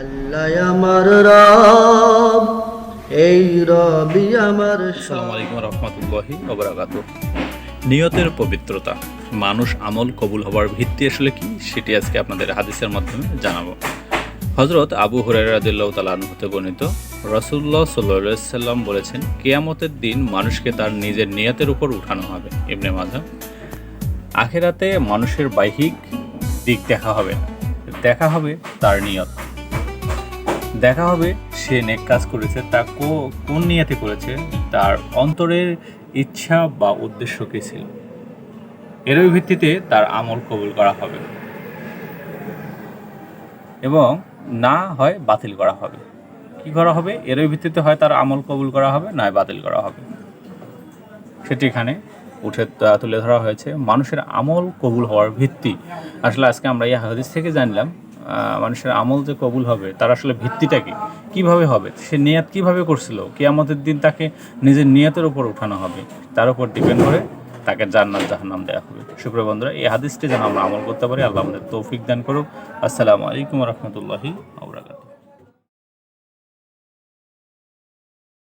আল্লাহ আমার রব, এই রবি আমার আসসালামু আলাইকুম রহমতুল্লাহি ওবরাকাত নিয়তের পবিত্রতা, মানুষ আমল কবুল হবার ভিত্তি আসলে কি সেটি আজকে আপনাদের হাদিসের মাধ্যমে জানাব। হজরত আবু হুরাই রাদিল্লাহ তালান হতে বর্ণিত রসুল্লাহ সাল্লাহ সাল্লাম বলেছেন, কেয়ামতের দিন মানুষকে তার নিজের নিয়তের উপর উঠানো হবে। ইবনে মাঝা আখেরাতে মানুষের বাহ্যিক দিক দেখা হবে দেখা হবে তার নিয়ত। দেখা হবে সে নেক কাজ করেছে, তা কোন নিয়াতে করেছে, তার অন্তরের ইচ্ছা বা উদ্দেশ্য কী ছিল? এরই ভিত্তিতে তার আমল কবুল করা হবে। এবং না হয় বাতিল করা হবে। কি করা হবে? এরই ভিত্তিতে হয় তার আমল কবুল করা হবে নয় বাতিল করা হবে। সেটি এখানে উঠে তুলে ধরা হয়েছে। মানুষের আমল কবুল হওয়ার ভিত্তি। আসলে আজকে আমরা এই হাদিস থেকে জানলাম মানুষের আমল যে কবুল হবে, তার আসলে ভিত্তিটা কি? কীভাবে হবে? সে নিয়াত কীভাবে করছিল? কেয়ামতের দিন তাকে নিজের নিয়াতের উপর উঠানো হবে। তার উপর ডিপেন্ড করে তাকে জান্নাত, জাহান্নাম দেওয়া হবে। সুপ্রিয় বন্ধুরা, এই হাদিসটি যেন আমরা আমল করতে পারি, আল্লাহ আমাদের তৌফিক দান করুক। আসসালামু আলাইকুম রহমতুল্লাহি